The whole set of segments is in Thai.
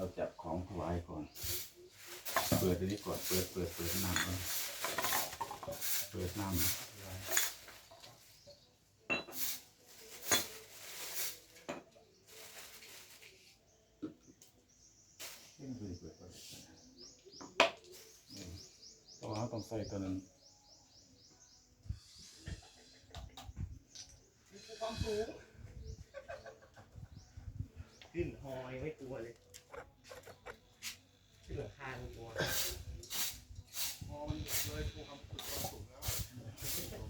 เราจับของถวายก่อน เปิดอันนี้ก่อน เปิด เปิด เปิดน้ำก่อนเปิดน้ำเอ้ยเปิดเปิดเปิดนี่เพราะว่าเราต้องใส่ตัวนั้น ความสูงขึ้นหอยังไม่กลัวเลยขึ้นหลังคายังกลัว พอมันเลยภูคำสุดความสูงแล้ว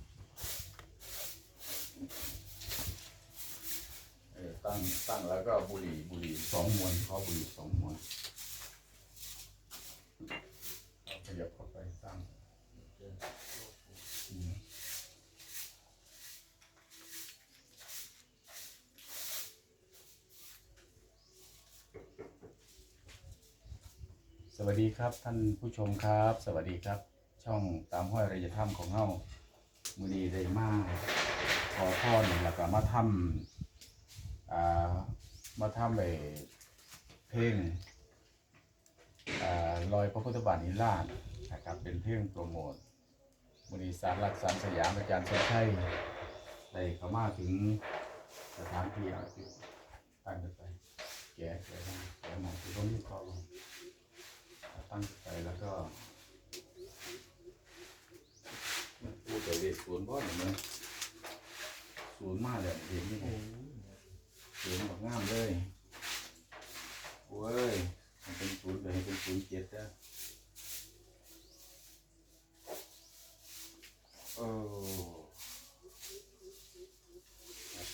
เออตั้งตั้งแล้วก็บุหรี่บุหรี่ สองมวนเขาบุหรี่สองมวนเอาขยับเข้าไปตั้งสวัสดีครับท่านผู้ชมครับ สวัสดีครับ ช่องตามห้อยระยะถ้ำของเฮามือดีได้มากขอพรแล้วก็มาทำอ่า มาทำไปเพลงอลอยพระพุทธบาทนิราชนะครับเป็นเพลงโปรโมทบริษัทรักษาสยามอาจารย์ชัยชัยได้เข้ามาถึงสถานที่อาจุดตั้งขึ้นไปแกะแกะตั้งแกะหมอนที่ตรงนี้ก็ลงตั้งขึ้นไปแล้วก็พูดแต่เด็กศูนย์พ่อหนึ่งเลยศูนย์มากเลยเห็นนี่ไง สียงบอกงามเลยโอ้ยมันเป็นศูนย์ไปให้เป็นศูนย์เจ็ดนะโอ้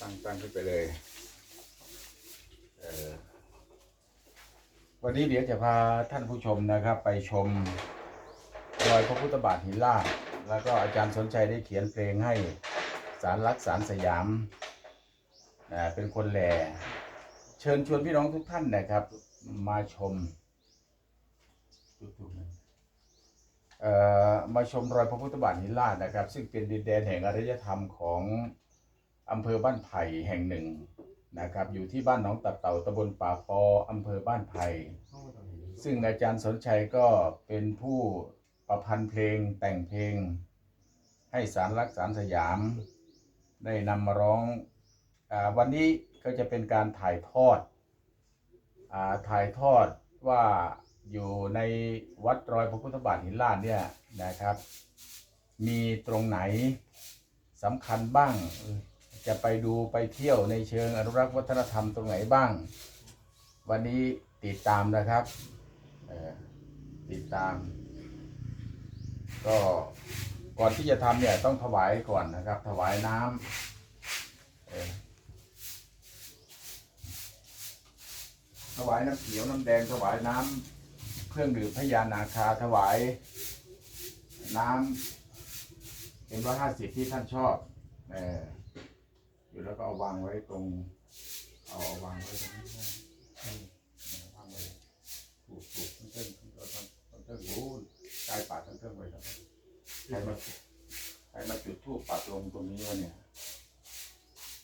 ตั้งตั้งขึ้นไปเลยเออวันนี้เดี๋ยวจะพาท่านผู้ชมนะครับ ไปชมรอยพระพุทธบาทหินลาดแล้วก็อาจารย์สนใจได้เขียนเพลงให้สารลักษณ์สารสยาม เป็นคนแหล่เชิญชวนพี่น้องทุกท่านนะครับ มาชมเอ่อมาชมรอยพระพุทธบาทหินลาดนะครับ ซึ่งเป็นดินแดนแห่งอารยธรรมของอำเภอบ้านไผ่แห่งหนึ่งนะครับอยู่ที่บ้านหนองตัดเต่าตำบลป่าปออำเภอบ้านไผ่ซึ่งอาจารย์สนชัยก็เป็นผู้ประพันธ์เพลงแต่งเพลง ให้สารลักสารสยาม ได้นำมาร้อง วันนี้ก็จะเป็นการถ่ายทอดอถ่ายทอดว่าอยู่ในวัดรอยพระพุทธบาทหินลาดเนี่ยนะครับ มีตรงไหนสำคัญบ้าง จะไปดูไปเที่ยวในเชิงอนุรักษ์วัฒนธรรมตรงไหนบ้าง วันนี้ติดตามนะครับติดตาม ก็ก่อนที่จะทำเนี่ยต้องถวายก่อนนะครับ ถวายน้ำ เอ่อ ถวายน้ำเขียวน้ำแดงถวายน้ำเครื่องดื่มพญานาคาถวายน้ำเป็นร้อยห้าสิบที่ท่านชอบเอออยู่แล้วก็เอาวางไว้ตรง เอาเอาวางไว้ตรงนี้ได้เออวางไว้ถูกถูกทั้งเส้นทั้งทั้งทั้งเส้นโอ้ยกายปาดทั้งเส้นไว้ครับใครมาใครมาจุดทูปปัดลงตรงนี้วะเนี่ย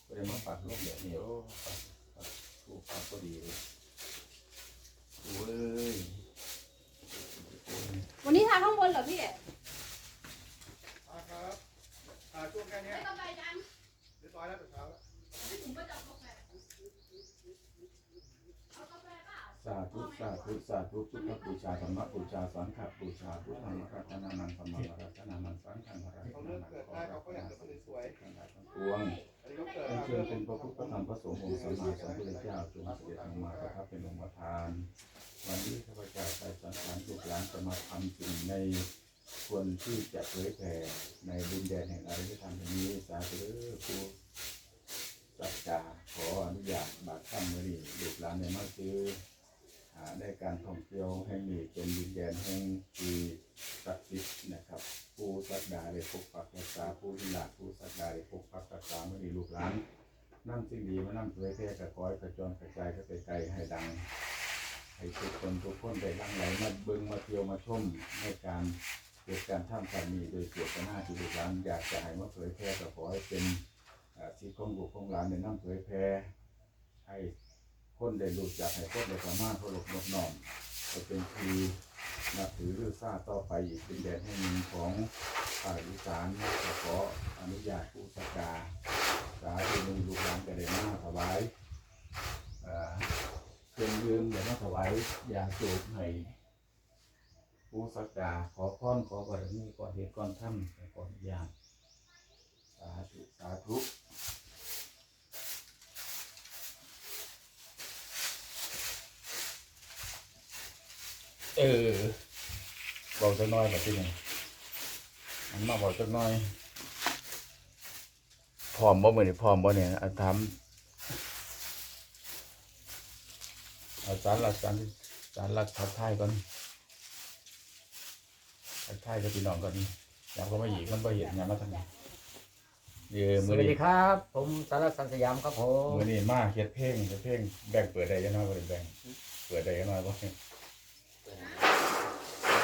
ก็เลยมาปัดลบแบบนี้โอ้ปัดปัดถูกปัดก็ดีเลยโอ้ย วันนี้ทาข้างบนเหรอพี่ อะครับอ่าช่วงแค่เนี้ย ไม่ต้องไปจัง เรียบร้อยแล้วแต่เช้าแล้ว ไม่ถึงก็จะเอากาแฟเอากาแฟเปล่า สาธุสาธุสาธุพุทธบู ชาธรรมบูชาสังฆบูชาพุทธังรัตนานังธรรมรัตนานังสังฆังรัตนาเลิกนังขาก็อยากจะสวยทั้งหลายทั้งปวงอันเป็นเชิญเป็นพระพุทธธรรมพระสงฆ์องค์สมมาสัมพุทธเจ้าจงเสด็จลงมาประทับเป็นองค์ประธาน วันนี้ข้าพเจ้าไปสังขารลูกหลานจะมาทำสิ่งในควรที่จะเผยแผ่ในดินแดนแห่งอารยธรรมแห่งนี้สาธุเด้อครูสัจจาขออนุญาตบาทข้ามมือนี้ลูกหลานในมาซื้อ ได้การท่องเที่ยวแห่งนี้เป็นดินแดนแห่งที่ศักดิ์สิทธิ์นะครับ ผู้สักดาได้พบปักรักษาผู้ที่หลักผู้สักดาได้พบปักรักษาไมือนี้ลูกหลานนั่งสิ่งดีมานั่งเผยแพร่กระก้อยกระจรกระจายก็ไปไกลให้ดัง ให้ทุกคนทุกคนได้หลั่งไหลมาเบิ่งมาเที่ยวมาชมในการเกิดการท่ามการนี้โดยเกียรติหน้าที่ลูกหลานอยากจะให้มาเผยแพร่ก็ขอให้เป็นสิทธิของบุคคลหลานในน้ำเผยแพร่ให้ คนได้รู้จักให้คนได้สามารถเคารพนอบน้อมก็เป็นทีนับถือหรือซาต่อไปอีกเป็นแดนแห่งหนึ่งของภาคอีสานขออนุญาตผู้สักการสาธุมีลูกหลานก็ได้มาถวายเครื่องดื่มเดี๋ยวมาถวายยาสูบให้ผู้สักการขอพรขอบารมีก่อนเหตุก่อนท่ำก่อนยามสาธุสาธุ เออบอกจักหน้อยแบบที่นี่มันมาบอกจักหน้อยพร้อมบ่มื้อนี้พร้อมบ่เนี่ยอาถามอาจารย์ละอาจารย์อาจารย์ละทักทายก่อนทักทายกับพี่น้องก่อนอยากก็มาอีกมันบ่เห็นยามมาทางนี้เดี๋ยวสมื้อวัสนี้ดีครับ ผมสารสันสยามครับผมมื้อนี้มาเฮ็ดเพลงเฮ็ดเพลงแบ่งเปิดได้ยังน้อยบ่ได้แบ่งเปิดได้ยังน้อยบ่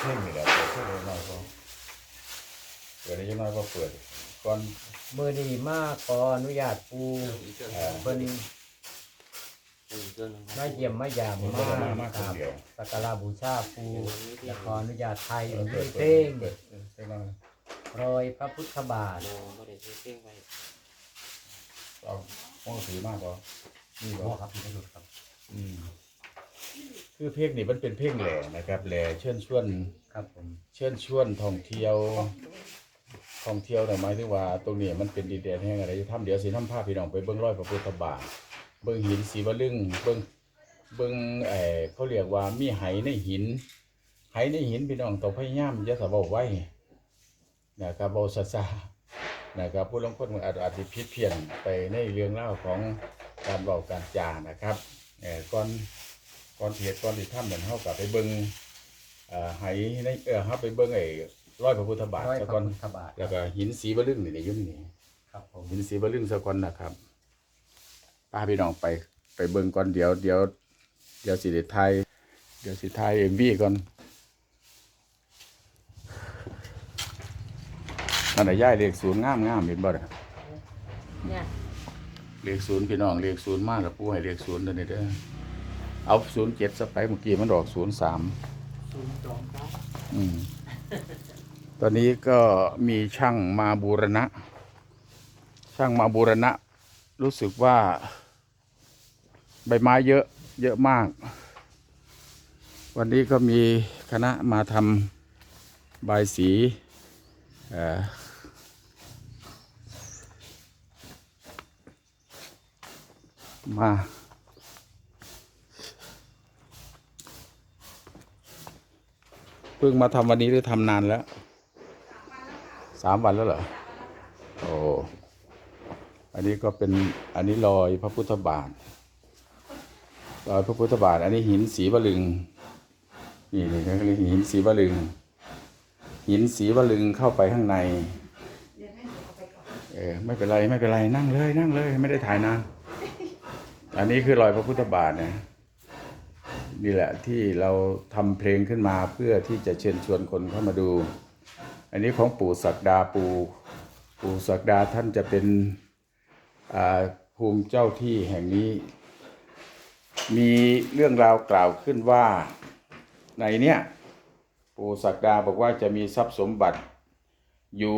เพลงนี่แหละเปิดเพลงได้ยังน้อยบ่เปิดได้ยังน้อยบ่เปิดก่อนมือดีมากขออนุญาตปูเอ่อเพิ่นมาเยี่ยมมายามผมก็มาได้มามาคกนราบเดียวสักการะบูชาปูและขออนุญาตไทยเปิดเพเปิดลเปิดงเปิดเออเพลงน้อยรอยพระพุทธบาทเอาห้องสีมากกว่านี่โอ้บ่ครับพี่ประยุทธ์ครับ อืม คือเพลงนี่มันเป็นเพลงแหล่นะครับแหล่เชิญชวนครับผมเชิญชวนท่องเที่ยวท่องเที่ยวเนี่ยหมายถึงว่าตรงนี้มันเป็นดินแดนแห่งอะไรทำเดี๋ยวสิทำภาพพี่น้องไปเบิ่งรอยพระพุทธบาทเบิ่งหินสีวลึงเบิ่งเบิ่งเอ่อเขาเรียกว่ามีไหในหินไหในหินพี่น้องต้องพยายามอย่าสะเว้าไว้นะครับเว้าซ่าๆนะครับผู้ลางคนมันอาจอาจสิผิดเพี้ยนไปในเรื่องเล่าวของการเว้าการจานะครับเอ่อก่อน ก่อนสิเฮ็ดก่อนสิทำนั่นเฮาก็ไปเบิ่งเอ่อไหในเออเฮาไปเบิ่งไอ้ร้อยพระพุทธบาทรอยซะพก่อระนพุทธบาทแล้วก็หินสีบะลึงนี่ในยุ่นนี่ครับผมหินสีบะลึงซะก่อนนะครับป้าพี่น้องไปไปเบิ่งก่อนเดี๋ยวเดี๋ยวเดี๋ยวสิได้ถ่ายเดี๋ยวสิถ่าย MV ก่อนนั่นน่ะย้ายเลขศูนย์งามงามเห็นบ่ล่ะ เนี่ยเลขศูนย์พี่น้องเลขศูนย์มาแล้วปู่ให้เลขศูนย์เด้อนี่เด้อ เอาศูนย์เจ็ดซะไปเมื่อกี้มันออกศูนย์สามศูนย์สองครับอืมตอนนี้ก็มีช่างมาบูรณะ ช่างมาบูรณะ รู้สึกว่า ใบไม้เยอะ เยอะมาก วันนี้ก็มีคณะมาทำบายสีเอ่อมา เพิ่งมาทำวันนี้หรือทำนานแล้วสามวันแล้วเหรอโอ้อันนี้ก็เป็นอันนี้รอยพระพุทธบาทรอยพระพุทธบาท อันนี้หินสีวลึงนี่นี่เขาเรียกหินสีวลึง หินสีวลึงเข้าไปข้างในเออไม่เป็นไรไม่เป็นไรนั่งเลยนั่งเลย ไม่ได้ถ่ายนานอันนี้คือรอยพระพุทธบาทนะ นี่แหละที่เราทำเพลงขึ้นมาเพื่อที่จะเชิญชวนคนเข้ามาดู อันนี้ของปู่ศักดาปู่ปู่ศักดาท่านจะเป็นภูมิเจ้าที่แห่งนี้ มีเรื่องราวกล่าวขึ้นว่าในเนี้ยปู่ศักดาบอกว่าจะมีทรัพย์สมบัติอยู่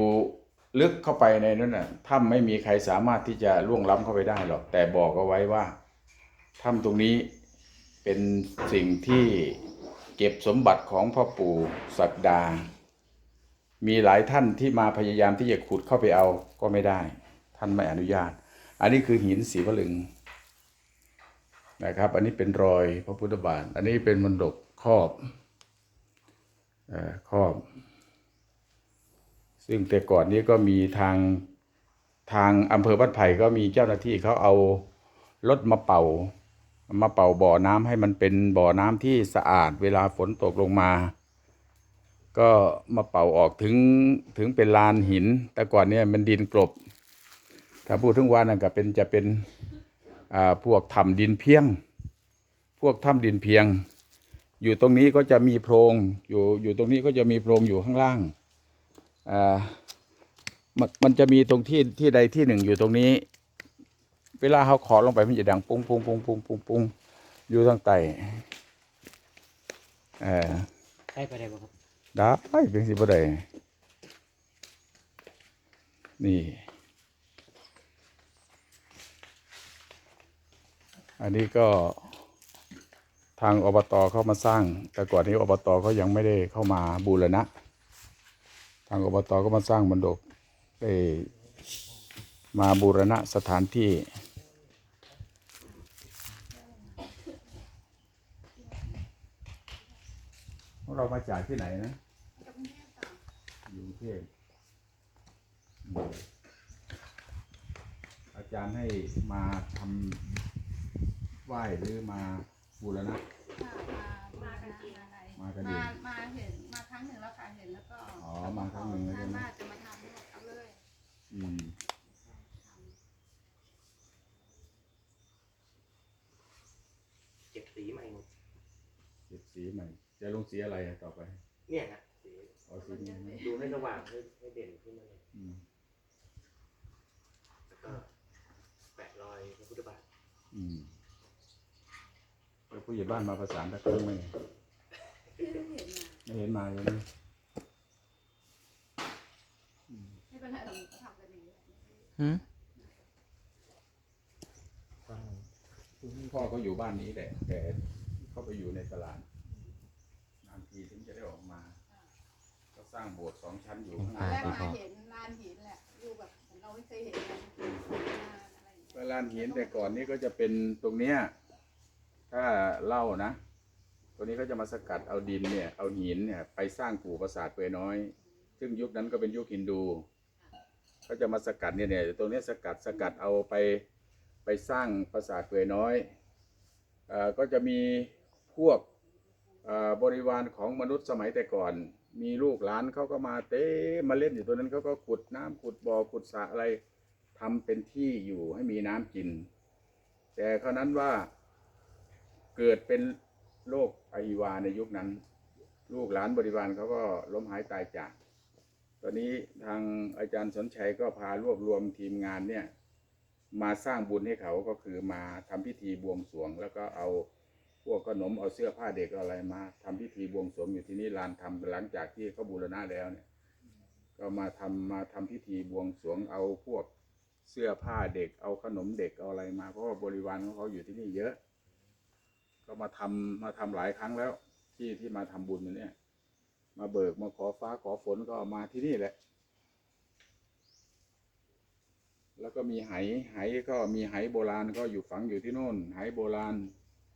ลึกเข้าไปในนั้นน่ะถ้ำไม่มีใครสามารถที่จะล่วงล้ำเข้าไปได้หรอกแต่บอกเอาไว้ว่าถ้ำตรงนี้ เป็นสิ่งที่เก็บสมบัติของพ่อปู่ศักดา มีหลายท่านที่มาพยายามที่จะขุดเข้าไปเอาก็ไม่ได้ ท่านไม่อนุญาต อันนี้คือหินสีวลึงนะครับ อันนี้เป็นรอยพระพุทธบาท อันนี้เป็นมนดกครอบอครอบ ซึ่งแต่ก่อนนี้ก็มีทางทางอำเภอบ้านไผ่ก็มีเจ้าหน้าที่เขาเอารถมาเป่า มาเป่าบ่อน้ำให้มันเป็นบ่อน้ำที่สะอาด เวลาฝนตกลงมา ก็มาเป่าออกถึงถึงเป็นลานหิน แต่ก่อนเนี่ยมันดินกลบ ถ้าพูดถึงว่านั่นก็เป็นจะเป็นอ่าพวกถ้ำดินเพียง พวกถ้ำดินเพียง อยู่ตรงนี้ก็จะมีโพรงอยู่อยู่ตรงนี้ก็จะมีโพรงอยู่ข้างล่างอ่ามันมันจะมีตรงที่ที่ใดที่หนึ่งอยู่ตรงนี้ เวลาเขาขอลงไปมันจะดังปุ้งปุ้งปุ้งปุ้งปุ้งปุ้งอยู่ทางใต้เออใช้ไปได้บ่ครับได้เป็นสิบ่ได้นี่ อันนี้ก็ทางอบตเข้ามาสร้าง แต่ก่อนนี้อบตเขายังไม่ได้เข้ามาบูรณะ ทางอบตก็มาสร้างมณฑปได้มาบูรณะสถานที่ เรามาจากที่ไหนนะอยู่กรุงเทพอืมอาจารย์ให้มาทำไหว้หรือมาบูรณะ มากันกี่อะไรมากันเอมางมาเห็นมาครั้งหนึ่งแล้วค่ะเห็นแล้วก็อ๋อมาครั้งหนึ่งแล้วใช่ไหมน่าจะมาทำด้วยเอาเลยอืมเก็บสีใหม่หมดเก็บสีใหม่ จะลงสีอะไรอะต่อไปเนี่ยนะสีเอาสีนี้ไหมดูให้สว่างให้ให้เด่นขึ้นมาเลยอืมแล้วก็แปะรอยพระพุทธบาทอืมแล้วผู้ใหญ่บ้านมาประสานตะเครื่องไหมไม่เห็นมาไม่เห็นมาเลยนี่ไม่เป็นไรเราทำกันอย่างนี้พ่อเขาอยู่บ้านนี้แหละแต่เขาไปอยู่ในตลาดนาน ทีถึงจะได้ออกมาเขาสร้างโบสถ์สองชั้นอยู่ข้างตอนแรกในมาเห็นลานหินแหละอยู่แบบเราไม่เคยเห็นกันอะไรอย่างเงี้ยเวลานหินแต่ก่อนนี้ก็จะเป็นตรงเนี้ยถ้าเล่านะ ตัวนี้ก็จะมาสกัดเอาดินเนี่ยเอาหินเนี่ยไปสร้างปู่ปราสาทเปยน้อย ซึ่งยุคนั้นก็เป็นยุคฮินดูก็จะมาสกัดเนี่ยเนี่ยตรงเนี้ยสกัดสกัดเอาไปไปสร้างปราสาทเปยน้อยเอ่อก็จะมีพวกเอ่อ บริวารของมนุษย์สมัยแต่ก่อน มีลูกหลานเขาก็มาเต้มาเล่นอยู่ตัวนั้นเขาก็ขุดน้ำขุดบ่อขุดสระอะไรทำเป็นที่อยู่ให้มีน้ำกิน แต่คราวนั้นว่าเกิดเป็นโรคอหิวาในยุคนั้น ลูกหลานบริวารเขาก็ล้มหายตายจาก ตอนนี้ทางอาจารย์สนชัยก็พารวบรวมทีมงานเนี่ยมาสร้างบุญให้เขาก็คือมาทำพิธีบวงสรวงแล้วก็เอา พวกขนมเอาเสื้อผ้าเด็กอะไรมาทำพิธีบวงสรวงอยู่ที่นี่ลานทำหลังจากที่เขาบูรณะแล้วเนี่ย ก็มาทำมาทำพิธีบวงสรวงเอาพวกเสื้อผ้าเด็กเอาขนมเด็กเอาอะไรมาเพราะว่าบริวารของเขาอยู่ที่นี่เยอะ ก็มาทำมาทำหลายครั้งแล้ว ที่ที่มาทำบุญเนี่ย มาเบิกมาขอฟ้าขอฝนก็มาที่นี่แหละ แล้วก็มีไหไหก็มีไหโบราณก็อยู่ฝังอยู่ที่โน่นไหโบราณ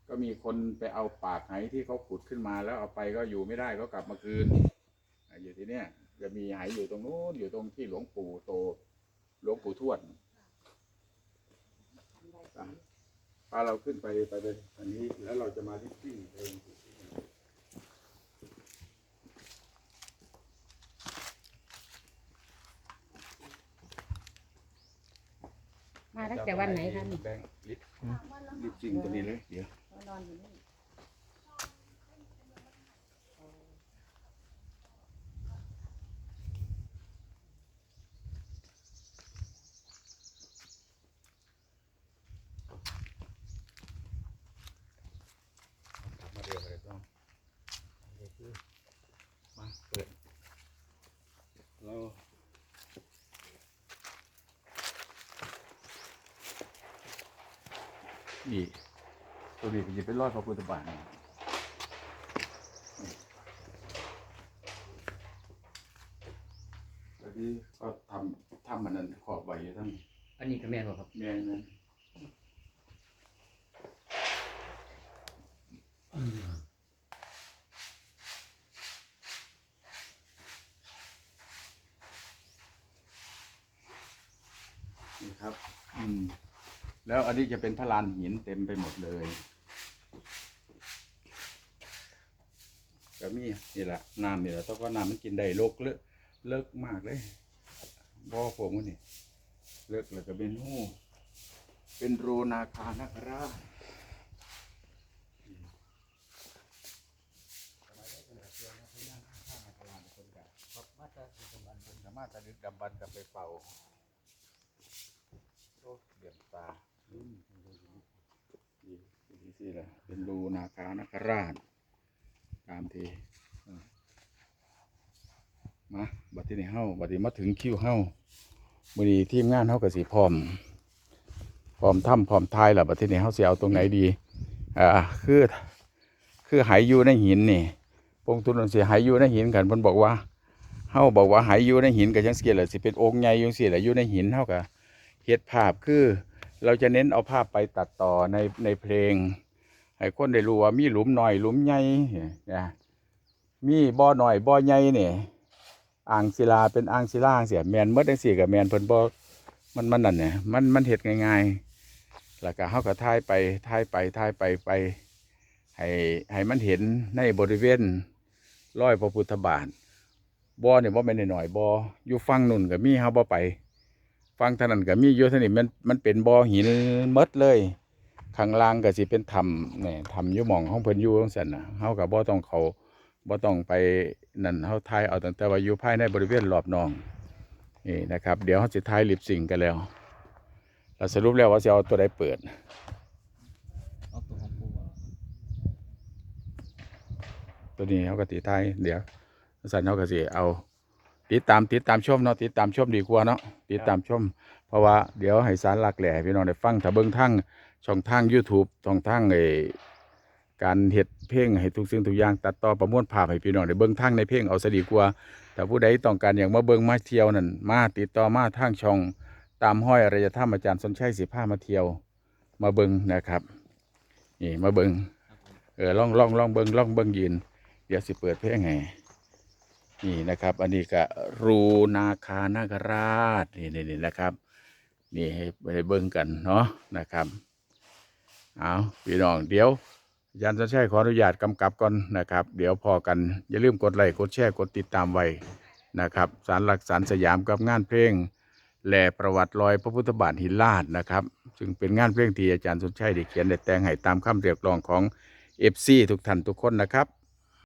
ก็มีคนไปเอาปากไหที่เขาขุดขึ้นมาแล้วเอาไปก็อยู่ไม่ได้ก็กลับมาคืนอะอยู่ที่เนี้ยจะมีไหอยู่ตรงนู้นอยู่ตรงที่หลวงปู่โตหลวงปู่ทวดอะพาเราขึ้นไปไปไปอันนี้แล้วเราจะมาที่ที่เองมาตั้งแต่วันไหนคะนี่ แบงค์ลิฟต์ลิฟต์จริงตัวนี้เลย เดี๋ยว นอนอยู่นี่มาเร็วเลยต้องเดี๋ยวคือมาเปิดแล้วนี่ ตัวนี้มันจะเป็นรอยพระพุทธบาทนี่แล้วที่ก็ทำทำมันนั้นขอบไว้อยู่ทั้งอันนี้ก็แม่นบ่ครับ แม่นนั้นนี่ครับ อืม แล้วอันนี้จะเป็นพระลานหินเต็มไปหมดเลยก็มี นี่แหละน้ำนี่แหละต้องว่าน้ำมันกินได้โลกเลอะเลิกมากเลยบ่อผมวะนี่เลิกแล้วก็เป็นหูเป็นโรนาคานาคราชสามารถจะดึกดำบันกลับไปเป่าโอ้เดือดตาอืมดีดีสิที่ละเป็นรูนาคานาคราชตามที่เออ มาบัดที่นี่เฮาบัดนี้มาถึงคิวเฮามื้อนี้ทีมงานเฮาก็สิพร้อมพร้อมถ้ำพร้อมทายแล้วบัดที่นี่เฮาสิเอาตรงไหนดีอ่าคือคือหายอยู่ในหินนี่พงตุนนสิหายอยู่ในหินกันเพิ่นบอกว่าเฮาบอกว่าหายอยู่ในหินก็จังซี่แหละสิเป็นองค์ใหญ่จังซี่แหละอยู่ในหินเฮาก็เฮ็ดภาพคือเราจะเน้นเอาภาพไปตัดต่อในในเพลง ให้คนได้รู้ว่ามีหลุมหน่อยหลุมใหญ่นะมีบ่อหน่อยบ่อใหญ่เนี่ย อ่างศิลาเป็นอ่างศิลาเสียแมนเมื่อจังสี่กับแมนเพิ่นบ่มันมันนั่นเนี่ยมันมันเฮ็ดง่ายๆแล้วก็เฮาก็ถ่ายไปถ่ายไปถ่ายไปไปให้ให้มันเห็นในบริเวณร้อยพระพุทธบาทบ่อเนี่ยบ่แม่นน้อยบ่ออยู่ฝั่งนู่นก็มีเฮาบ่ไปฝั่งทางนั้นก็มีอยู่ทานี้มันมันเป็นบ่อหินมดเลยข้างล่างก็สิเป็นถ้ำเนี่ยถ้ำอยู่หม่องของเพิ่นอยู่จังซั่นน่ะเฮาก็บ่ต้องเขา บ่ต้องไปนั่นเฮาถ่ายเอาตั้งแต่ว่าอยู่ภายในบริเวณรอบนองนี่นะครับเดี๋ยวเฮาสิถ่ายลิปซิงกันแล้วเราสรุปแล้วว่าสิเอาตัวใดเปิดเอาตัวของปูตัวนี้เขาก็ติดท้ายเดี๋ยวสันเขาก็สิเอาติดตามติดตามชมเนาะติดตามชมดีกว่าเนาะติดตามชม เพราะว่าเดี๋ยวให้สารหลักแหล่พี่น้องได้ฟังถ้าเบิ่งทางช่องทาง YouTube ช่องทางไอ การเฮ็ดเพลงให้ทุกสิ่งทุกอย่างตัดต่อประมวลภาพให้พี่น้องได้เบิ่งทางในเพลงเอาซะดีกว่าแต่ผู้ใดต้องการอย่างมาเบิ่งมาเที่ยวนั่นมาติดต่อมาทางช่อง ตามห้อยอารยธรรมอาจารย์สนชัยสิพามาเที่ยว มาเบิ่งนะครับนี่มาเบิ่งเออล่องลองลองเบิ่งล่องเบิ่งยืนเดี๋ยวสิเปิดเพลงให้นี่นะครับ อันนี้ก็รูนาคานาคราชนี่นี่นนะครับ นี่ให้ให้เบิ่งกันเนาะนะครับเอาพี่น้องเดี๋ยว อาจารย์สัญชัยขออนุญาตกำกับก่อนนะครับ เดี๋ยวพอกันอย่าลืมกดไลค์กดแชร์กดติดตามไว้นะครับ สารหลักสารสยามกับงานเพลงแหล่ประวัติรอยพระพุทธบาทหินลาดนะครับ ซึ่งเป็นงานเพลงที่อาจารย์สนชัยได้เขียนได้แต่งให้ตามคำเรียกร้องของเอฟซีทุกท่านทุกคนนะครับ